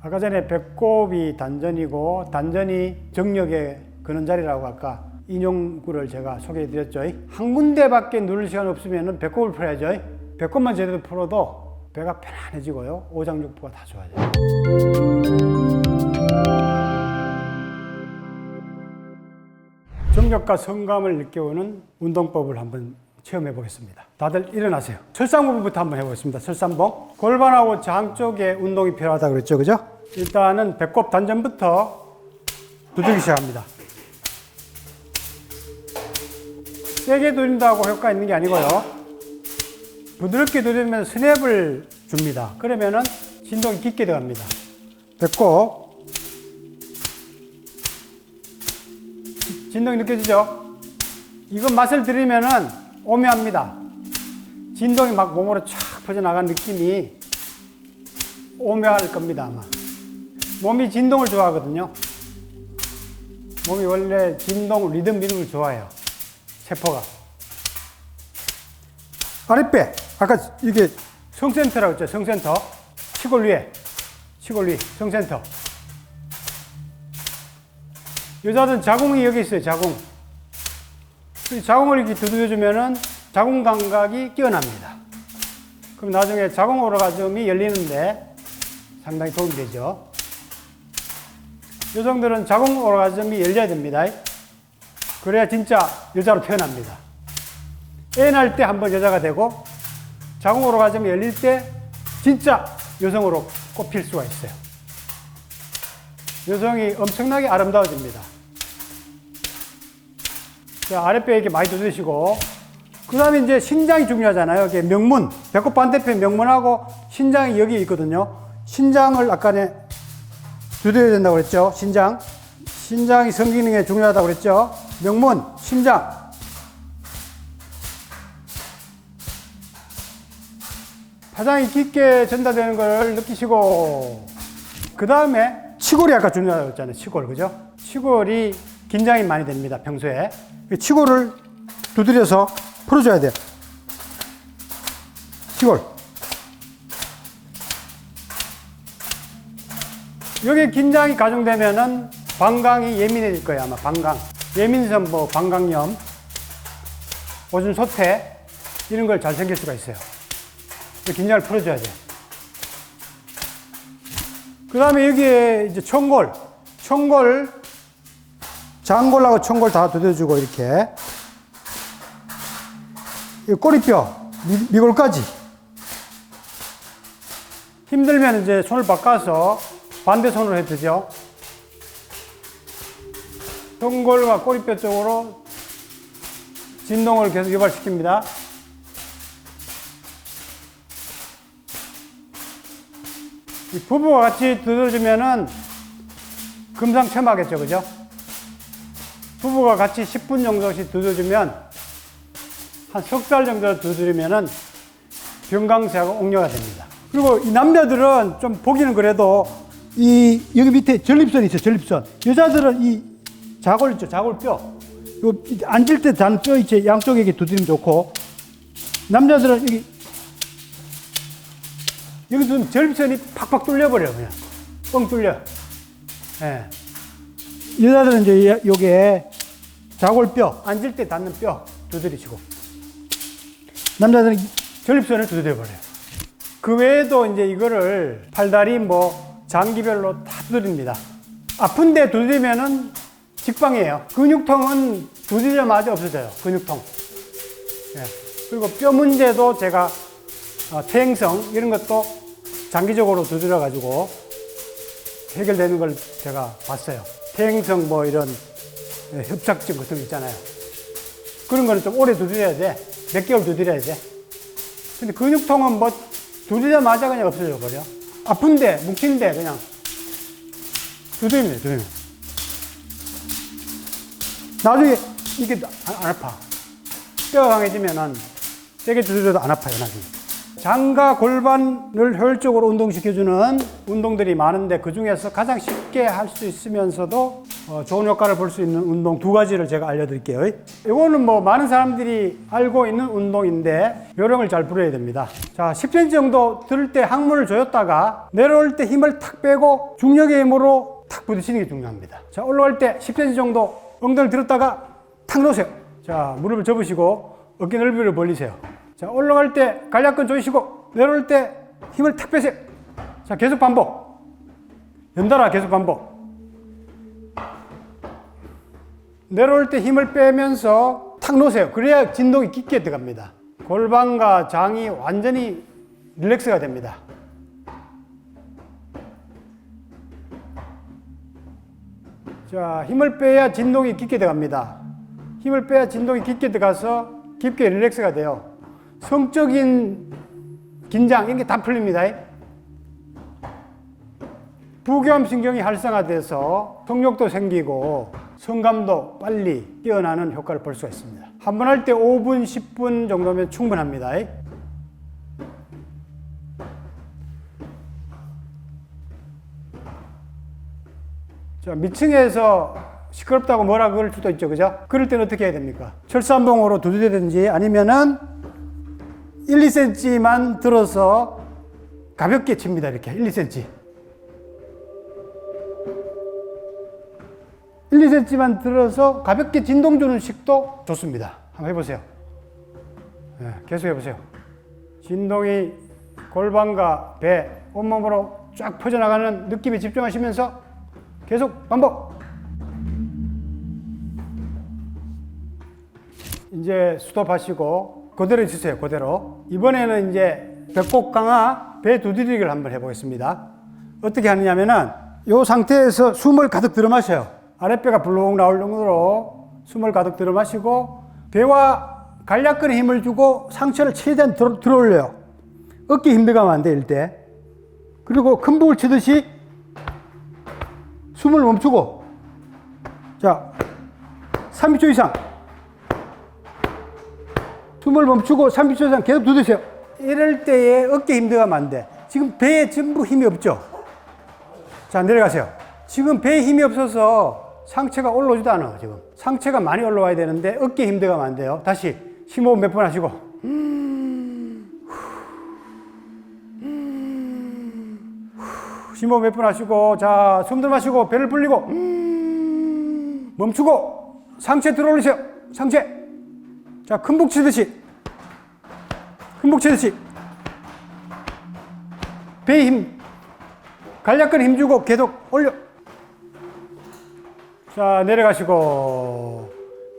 아까 전에 배꼽이 단전이고 단전이 정력에 그는 자리라고 아까 인용구를 제가 소개해 드렸죠. 한 군데밖에 누를 시간 없으면 배꼽을 풀어야죠. 배꼽만 제대로 풀어도 배가 편안해지고요. 오장육부가 다 좋아져요. 정력과 성감을 일깨우는 운동법을 한번 체험해 보겠습니다. 다들 일어나세요. 철상부부터 한번 해보겠습니다. 철상봉. 골반하고 장 쪽에 운동이 필요하다 그랬죠, 그죠? 일단은 배꼽 단전부터 두들기 시작합니다. 세게 두린다고 효과 있는 게 아니고요. 부드럽게 두르면 스냅을 줍니다. 그러면은 진동이 깊게 들어갑니다. 배꼽. 진동이 느껴지죠? 이거 맛을 들이면은 오묘합니다. 진동이 막 몸으로 쫙 퍼져나간 느낌이 오묘할 겁니다, 아마. 몸이 진동을 좋아하거든요. 몸이 원래 진동, 리듬, 리듬을 좋아해요. 세포가. 아랫배. 아까 이게 성센터라고 했죠, 성센터. 시골 위에. 시골 위, 성센터. 여자들은 자궁이 여기 있어요, 자궁. 이 자궁을 이렇게 두드려주면은 자궁 감각이 뛰어납니다. 그럼 나중에 자궁 오르가즘이 열리는데 상당히 도움이 되죠. 여성들은 자궁 오르가즘이 열려야 됩니다. 그래야 진짜 여자로 태어납니다. 애 낳을 때 한번 여자가 되고 자궁 오르가즘이 열릴 때 진짜 여성으로 꼽힐 수가 있어요. 여성이 엄청나게 아름다워집니다. 자, 아랫배 이렇게 많이 두드시고, 그 다음에 이제 신장이 중요하잖아요. 이게 명문, 배꼽 반대편 명문하고 신장이 여기 있거든요. 신장을 아까에 두드려야 된다고 그랬죠. 신장. 신장이 성기능에 중요하다고 그랬죠. 명문, 신장. 파장이 깊게 전달되는 걸 느끼시고, 그 다음에 치골이 아까 중요하다고 했잖아요. 치골, 그죠? 치골이 긴장이 많이 됩니다. 평소에. 이 치골을 두드려서 풀어줘야 돼요. 치골. 여기 긴장이 가중되면은 방광이 예민해질 거예요. 아마 방광. 예민성, 뭐, 방광염, 오줌 소태, 이런 걸 잘 생길 수가 있어요. 이 긴장을 풀어줘야 돼요. 그 다음에 여기에 이제 청골. 청골, 장골하고 청골 다 두드려주고, 이렇게. 이 꼬리뼈, 미, 미골까지. 힘들면 이제 손을 바꿔서 반대 손으로 해주죠. 청골과 꼬리뼈 쪽으로 진동을 계속 유발시킵니다. 이 부부가 같이 두드려주면은 금상첨화겠죠, 그죠? 부부가 같이 10분 정도씩 두드려주면 한 석 달 정도 두드리면은 병강세하고 옥녀가 됩니다. 그리고 이 남자들은 좀 보기는 그래도 이 여기 밑에 전립선이 있어요, 전립선. 여자들은 이 자골 있죠, 자골뼈. 요 앉을 때 단 뼈 있죠, 양쪽에 이렇게 두드리면 좋고. 남자들은 여기 여기 좀 전립선이 팍팍 뚫려버려 그냥 뻥 뚫려. 예. 여자들은 이제 요게 자골뼈 앉을 때 닿는 뼈 두드리시고 남자들은 전립선을 두드려 버려요. 그 외에도 이제 이거를 팔다리 뭐 장기별로 다 두드립니다. 아픈데 두드리면은 직방이에요. 근육통은 두드리자마자 없어져요. 근육통. 예. 그리고 뼈 문제도 제가 어, 퇴행성 이런 것도 장기적으로 두드려 가지고 해결되는 걸 제가 봤어요. 퇴행성 뭐 이런 예, 협착증 같은 거 있잖아요. 그런 거는 좀 오래 두드려야 돼. 몇 개월 두드려야 돼. 근데 근육통은 뭐 두드리자마자 그냥 없어져 버려. 아픈데 뭉친데 그냥 두드리면 돼, 두드리면. 나중에 이게 안, 안 아파. 뼈가 강해지면은 세게 두드려도 안 아파요, 나중에. 장과 골반을 효율적으로 운동시켜주는 운동들이 많은데 그 중에서 가장 쉽게 할 수 있으면서도 어, 좋은 효과를 볼 수 있는 운동 두 가지를 제가 알려드릴게요. 이거는 뭐 많은 사람들이 알고 있는 운동인데 요령을 잘 부려야 됩니다. 자, 10cm 정도 들을 때 항문을 조였다가 내려올 때 힘을 탁 빼고 중력의 힘으로 탁 부딪히는 게 중요합니다. 자, 올라갈 때 10cm 정도 엉덩이를 들었다가 탁 놓으세요. 자, 무릎을 접으시고 어깨 넓이를 벌리세요. 자, 올라갈 때 간략근 조이시고 내려올 때 힘을 탁 빼세요. 자, 계속 반복. 연달아 계속 반복. 내려올 때 힘을 빼면서 탁 놓으세요. 그래야 진동이 깊게 들어갑니다. 골반과 장이 완전히 릴렉스가 됩니다. 자, 힘을 빼야 진동이 깊게 들어갑니다. 힘을 빼야 진동이 깊게 들어가서 깊게 릴렉스가 돼요. 성적인 긴장, 이런 게 다 풀립니다. 부교감 신경이 활성화돼서 성욕도 생기고 성감도 빨리 뛰어나는 효과를 볼 수가 있습니다. 한 번 할 때 5분, 10분 정도면 충분합니다. 자, 미층에서 시끄럽다고 뭐라 그럴 수도 있죠. 그죠? 그럴 때는 어떻게 해야 됩니까? 철사봉으로 두드리든지 아니면은 1, 2cm만 들어서 가볍게 칩니다. 이렇게 1, 2cm. 1, 2cm만 들어서 가볍게 진동 주는 식도 좋습니다. 한번 해보세요. 네, 계속 해보세요. 진동이 골반과 배, 온몸으로 쫙 퍼져나가는 느낌에 집중하시면서 계속 반복. 이제 스톱하시고 그대로 있으세요. 그대로. 이번에는 이제 배꼽 강화, 배 두드리기를 한번 해보겠습니다. 어떻게 하느냐면은 이 상태에서 숨을 가득 들어 마셔요. 아랫배가 불룩 나올 정도로 숨을 가득 들어 마시고 배와 간략근에 힘을 주고 상체를 최대한 들어, 들어 올려요. 어깨 힘들어가면 안 돼, 일때. 그리고 큰 북을 치듯이 숨을 멈추고 자 30초 이상 숨을 멈추고 30초 이상 계속 두드세요. 이럴 때에 어깨 힘들어가면 안 돼. 지금 배에 전부 힘이 없죠? 자 내려가세요. 지금 배에 힘이 없어서 상체가 올라오지도 않아 지금. 상체가 많이 올라와야 되는데 어깨 힘들어가면 안 돼요. 다시 심호흡 몇 번 하시고. 심호흡 몇 번 하시고 자 숨 들어 마시고 배를 불리고. 음, 멈추고 상체 들어 올리세요. 상체 자 큰 복 치듯이 큰 복 치듯이 배에 힘 간략근 힘 주고 계속 올려 자 내려가시고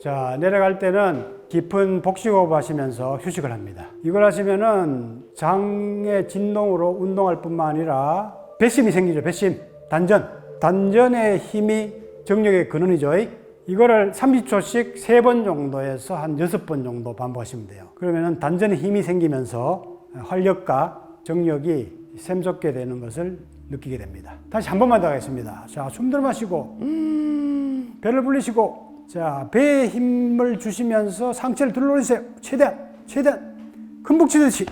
자 내려갈 때는 깊은 복식호흡 하시면서 휴식을 합니다. 이걸 하시면은 장의 진동으로 운동할 뿐만 아니라 배심이 생기죠. 배심. 단전. 단전의 힘이 정력의 근원이죠. 이거를 30초씩 3번 정도에서 한 6번 정도 반복하시면 돼요. 그러면은 단전의 힘이 생기면서 활력과 정력이 샘솟게 되는 것을 느끼게 됩니다. 다시 한 번만 더 하겠습니다. 자, 숨 들어 마시고, 음, 배를 불리시고, 자, 배에 힘을 주시면서 상체를 들러올리세요. 최대한, 최대한. 금복 치듯이.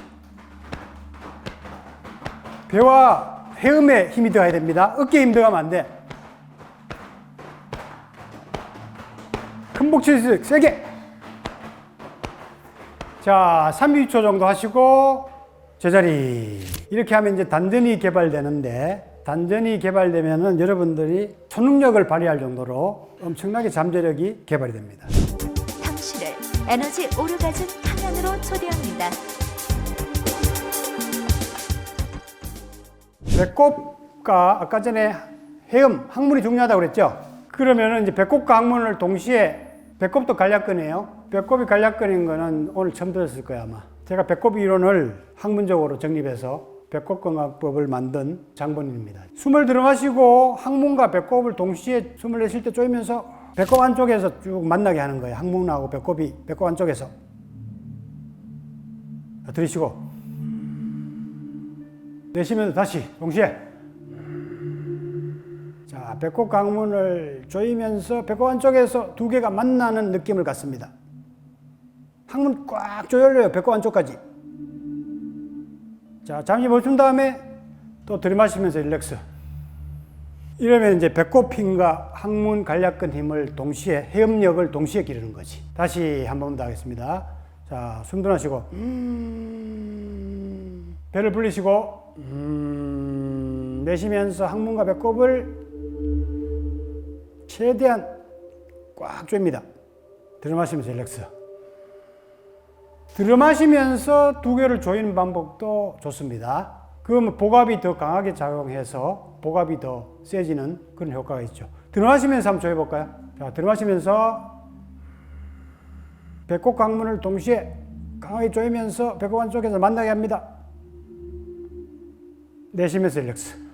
배와 회음에 힘이 들어가야 됩니다. 어깨에 힘 들어가면 안 돼. 금복 치듯이 세게. 자, 30초 정도 하시고, 제자리. 이렇게 하면 이제 단전이 개발되는데, 단전이 개발되면은 여러분들이 초능력을 발휘할 정도로 엄청나게 잠재력이 개발이 됩니다. 당신을 에너지 오르가즘 탕양으로 초대합니다. 배꼽과 아까 전에 해음, 항문이 중요하다고 그랬죠? 그러면은 이제 배꼽과 항문을 동시에 배꼽도 간략근이에요. 배꼽이 간략근인 거는 오늘 처음 들었을 거야 아마. 제가 배꼽 이론을 학문적으로 정립해서 배꼽건강법을 만든 장본인입니다. 숨을 들어 마시고 항문과 배꼽을 동시에 숨을 내쉴 때 쪼이면서 배꼽 안쪽에서 쭉 만나게 하는 거예요. 항문하고 배꼽이 배꼽 안쪽에서. 자, 들이쉬고 내쉬면서 다시 동시에 자 배꼽 강문을 조이면서 배꼽 안쪽에서 두 개가 만나는 느낌을 갖습니다. 항문 꽉 조여려요 배꼽 안쪽까지. 자 잠시 멈춘 다음에 또 들이마시면서 릴렉스. 이러면 이제 배꼽 힘과 항문 간략근 힘을 동시에 해협력을 동시에 기르는 거지. 다시 한 번 더 하겠습니다. 자, 숨도 마시고 음, 배를 불리시고 음, 내쉬면서 항문과 배꼽을 최대한 꽉 조입니다. 들어마시면서 릴렉스. 들어마시면서 두 개를 조이는 방법도 좋습니다. 그러면 복압이 더 강하게 작용해서 복압이 더 세지는 그런 효과가 있죠. 들어마시면서 한번 조여볼까요? 자, 들어마시면서 배꼽 강문을 동시에 강하게 조이면서 배꼽 안쪽에서 만나게 합니다. 내쉬면서 릴렉스.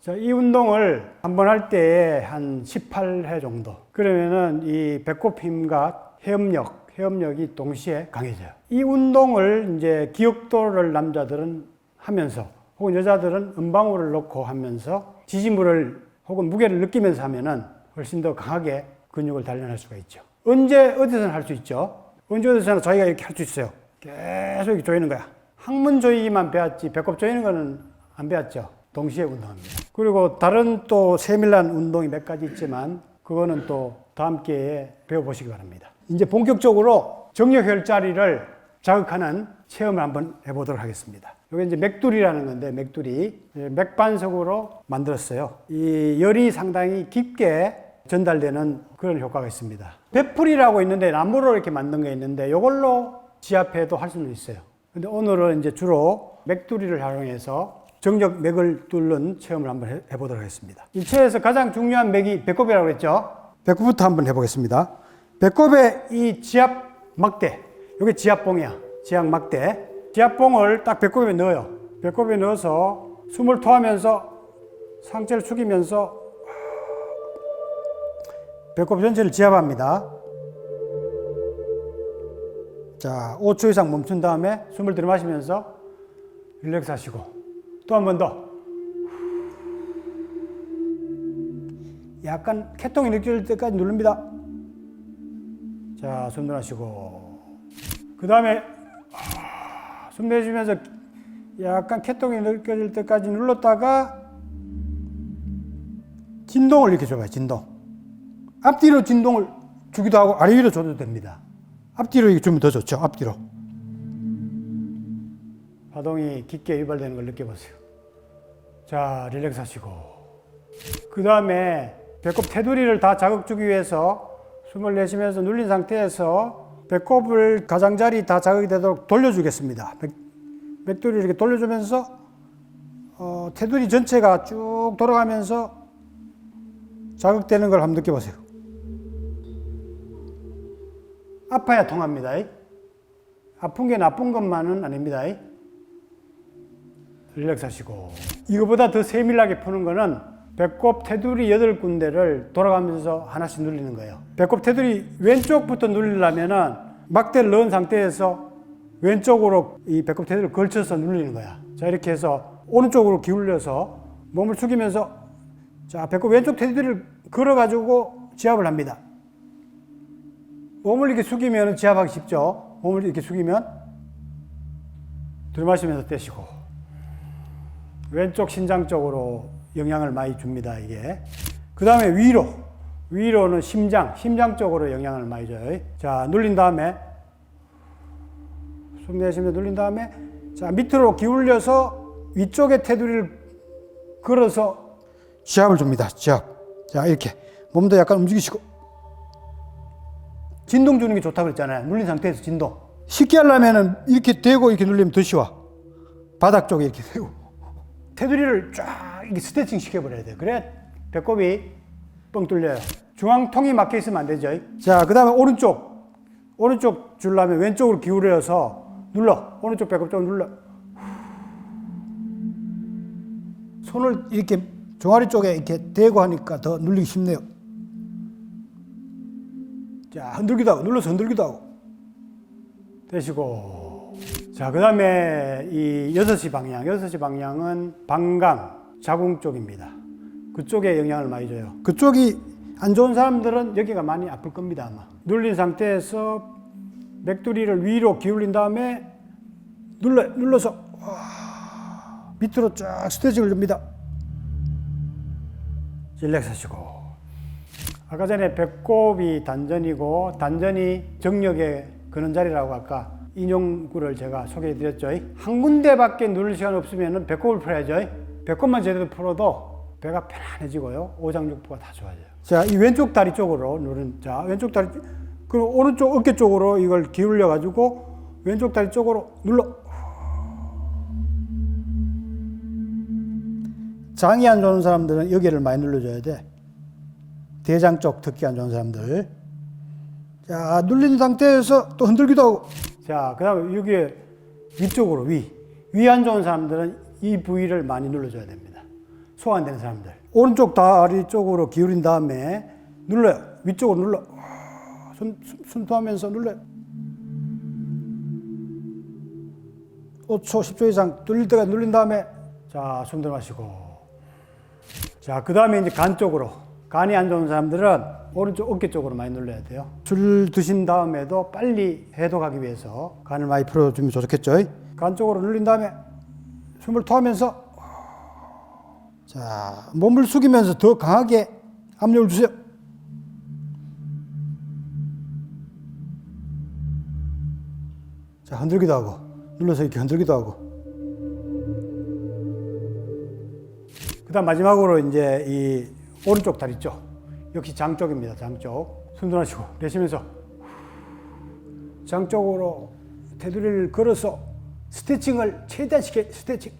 자, 이 운동을 한 번 할 때에 한 18회 정도. 그러면은 이 배꼽 힘과 해협력, 해협력이 동시에 강해져요. 이 운동을 이제 기억도를 남자들은 하면서 혹은 여자들은 음방울을 넣고 하면서 지지물을 혹은 무게를 느끼면서 하면은 훨씬 더 강하게 근육을 단련할 수가 있죠. 언제 어디서는 할수 있죠. 언제 어디서나 자기가 이렇게 할 수 있어요. 계속 이렇게 조이는 거야. 항문 조이기만 배웠지 배꼽 조이는 거는 안 배웠죠. 동시에 운동합니다. 그리고 다른 또 세밀한 운동이 몇 가지 있지만 그거는 또 다음 기회에 배워보시기 바랍니다. 이제 본격적으로 정력혈자리를 자극하는 체험을 한번 해보도록 하겠습니다. 이게 이제 맥두리라는 건데 맥두리 예, 맥반석으로 만들었어요. 이 열이 상당히 깊게 전달되는 그런 효과가 있습니다. 배풀이라고 있는데 나무로 이렇게 만든 게 있는데 이걸로 지압해도 할 수는 있어요. 근데 오늘은 이제 주로 맥두리를 활용해서 정적 맥을 뚫는 체험을 한번 해- 해보도록 하겠습니다. 일체에서 가장 중요한 맥이 배꼽이라고 그랬죠? 배꼽부터 한번 해보겠습니다. 배꼽의 이 지압 막대, 이게 지압봉이야. 지압 막대. 지압봉을 딱 배꼽에 넣어요. 배꼽에 넣어서 숨을 토하면서 상체를 숙이면서 배꼽 전체를 지압합니다. 자, 5초 이상 멈춘 다음에 숨을 들이마시면서 릴렉스 하시고 또 한 번 더. 약간 캐통이 느껴질 때까지 누릅니다. 자, 숨 들이마시고 그 다음에 숨 내쉬면서 약간 캐통이 느껴질 때까지 눌렀다가 진동을 이렇게 줘봐요. 진동. 앞뒤로 진동을 주기도 하고 아래 위로 줘도 됩니다. 앞뒤로 주면 더 좋죠. 앞뒤로. 파동이 깊게 유발되는 걸 느껴보세요. 자, 릴렉스 하시고. 그 다음에 배꼽 테두리를 다 자극 주기 위해서 숨을 내쉬면서 눌린 상태에서 배꼽을 가장자리 다 자극이 되도록 돌려주겠습니다. 맥, 맥두리를 이렇게 돌려주면서 어, 테두리 전체가 쭉 돌아가면서 자극되는 걸 한번 느껴보세요. 아파야 통합니다. 아픈 게 나쁜 것만은 아닙니다. 릴렉스 하시고. 이거보다 더 세밀하게 푸는 거는 배꼽 테두리 여덟 군데를 돌아가면서 하나씩 눌리는 거예요. 배꼽 테두리 왼쪽부터 누리려면은 막대를 넣은 상태에서 왼쪽으로 이 배꼽 테두리를 걸쳐서 눌리는 거야. 자, 이렇게 해서 오른쪽으로 기울여서 몸을 숙이면서 자, 배꼽 왼쪽 테두리를 걸어 가지고 지압을 합니다. 몸을 이렇게 숙이면 지압하기 쉽죠. 몸을 이렇게 숙이면 들이마시면서 떼시고 왼쪽 신장 쪽으로 영향을 많이 줍니다. 이게 그 다음에 위로 위로는 심장 심장 쪽으로 영향을 많이 줘요. 자 눌린 다음에 숨 내쉬면서 눌린 다음에 자 밑으로 기울여서 위쪽에 테두리를 걸어서 지압을 줍니다. 지압. 자 이렇게 몸도 약간 움직이시고 진동 주는 게 좋다고 그랬잖아요. 눌린 상태에서 진동. 쉽게 하려면은 이렇게 대고 이렇게 눌리면 더 쉬워. 바닥 쪽에 이렇게 대고. 테두리를 쫙 이렇게 스트레칭 시켜버려야 돼요. 그래 배꼽이 뻥 뚫려요. 중앙통이 막혀 있으면 안 되죠. 자, 그 다음에 오른쪽. 오른쪽 줄라면 왼쪽으로 기울여서 눌러. 오른쪽 배꼽 쪽 눌러. 손을 이렇게 종아리 쪽에 이렇게 대고 하니까 더 눌리기 쉽네요. 자, 흔들기도 하고, 눌러서 흔들기도 하고. 되시고. 자, 그 다음에 이 6시 방향. 6시 방향은 방광, 자궁 쪽입니다. 그쪽에 영향을 많이 줘요. 그쪽이 안 좋은 사람들은 여기가 많이 아플 겁니다, 아마. 눌린 상태에서 맥두리를 위로 기울인 다음에 눌러, 눌러서 와, 밑으로 쫙 스트레칭을 줍니다. 릴렉스 하시고. 아까 전에 배꼽이 단전이고 단전이 정력에 그는 자리라고 아까 인용구를 제가 소개해 드렸죠. 한 군데밖에 누를 시간 없으면 배꼽을 풀어야죠. 배꼽만 제대로 풀어도 배가 편안해지고요. 오장육부가 다 좋아져요. 자, 이 왼쪽 다리 쪽으로 누른 자, 왼쪽 다리 그리고 오른쪽 어깨 쪽으로 이걸 기울여 가지고 왼쪽 다리 쪽으로 눌러 장이 안 좋은 사람들은 여기를 많이 눌러줘야 돼. 대장 쪽 특히 안 좋은 사람들. 자, 눌린 상태에서 또 흔들기도 하고. 자, 그 다음에 여기에 위쪽으로 위. 위 안 좋은 사람들은 이 부위를 많이 눌러줘야 됩니다. 소화 안 되는 사람들. 오른쪽 다리 쪽으로 기울인 다음에 눌러요. 위쪽으로 눌러. 손, 숨, 숨통하면서 눌러요. 5초, 10초 이상 눌릴 때가 눌린 다음에 자, 숨 들어 마시고. 자, 그 다음에 이제 간 쪽으로. 간이 안 좋은 사람들은 오른쪽 어깨 쪽으로 많이 눌러야 돼요. 술 드신 다음에도 빨리 해독하기 위해서 간을 많이 풀어주면 좋겠죠. 간 쪽으로 눌린 다음에 숨을 토하면서 자, 몸을 숙이면서 더 강하게 압력을 주세요. 자, 흔들기도 하고, 눌러서 이렇게 흔들기도 하고. 그 다음 마지막으로 이제 이 오른쪽 다리 쪽. 역시 장 쪽입니다. 장 쪽. 순둔하시고, 내쉬면서 장 쪽으로 테두리를 걸어서 스트레칭을 최대한 시켜, 스트레칭.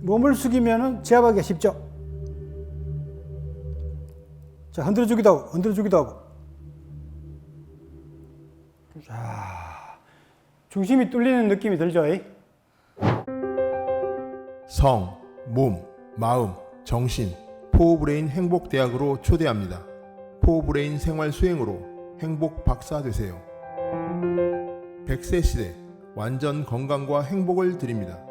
몸을 숙이면은 제압하기가 쉽죠. 자, 흔들어주기도 하고, 흔들어주기도 하고. 자, 중심이 뚫리는 느낌이 들죠? 이? 성, 몸, 마음, 정신, 포브레인 행복대학으로 초대합니다. 포브레인 생활 수행으로 행복 박사 되세요. 100세 시대 완전 건강과 행복을 드립니다.